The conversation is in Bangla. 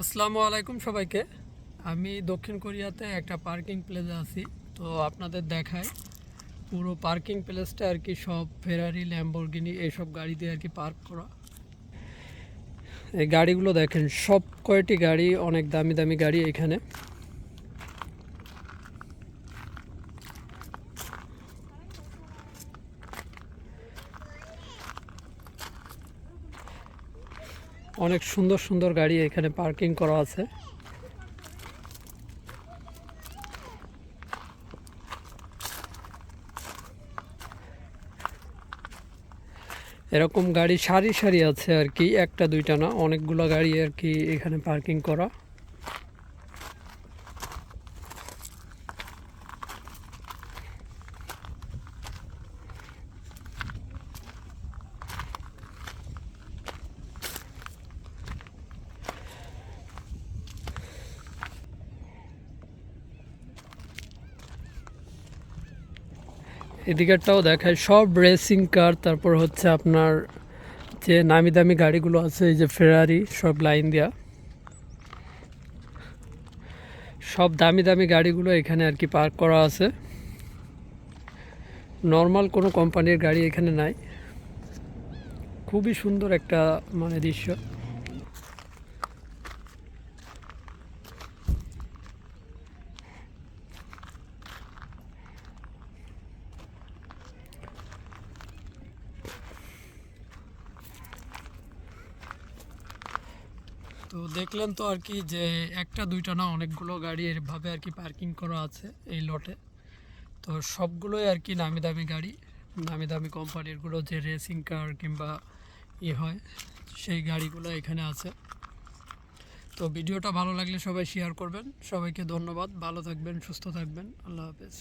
আসসালামু আলাইকুম সবাইকে। আমি দক্ষিণ কোরিয়াতে একটা পার্কিং প্লেসে আছি, তো আপনাদের দেখায় পুরো পার্কিং প্লেসটা আর কি সব ফেরারি ল্যাম্বরগিনি এইসব গাড়ি দিয়ে আর কি পার্ক করা। এই গাড়িগুলো দেখেন সব কয়টি গাড়ি অনেক দামি দামি গাড়ি এখানে। অনেক সুন্দর সুন্দর গাড়ি এখানে পার্কিং করা আছে। এরকম গাড়ি সারি সারি আছে আর কি, একটা, দুইটা না, অনেকগুলো গাড়ি আর কি এখানে পার্কিং করা। এদিকেরটাও দেখায়, সব রেসিং কার তারপর হচ্ছে আপনার যে নামি দামি গাড়িগুলো আছে, এই যে ফেরারি সব লাইন দেওয়া সব দামি দামি গাড়িগুলো এখানে আর কি পার্ক করা আছে। নর্মাল কোনো কোম্পানির গাড়ি এখানে নাই। খুবই সুন্দর একটা মানে দৃশ্য। তো দেখলেন তো আর কি যে একটা, দুইটা না অনেকগুলো গাড়ি এভাবে আর কি পার্কিং করা আছে এই লটে তো সবগুলোই আর কি নামি দামি গাড়ি নামি দামি কোম্পানিরগুলো যে রেসিং কার কিংবা ই হয়, সেই গাড়িগুলো এখানে আছে। তো ভিডিওটা ভালো লাগলে সবাই শেয়ার করবেন। সবাইকে ধন্যবাদ। ভালো থাকবেন, সুস্থ থাকবেন। আল্লাহ হাফেজ।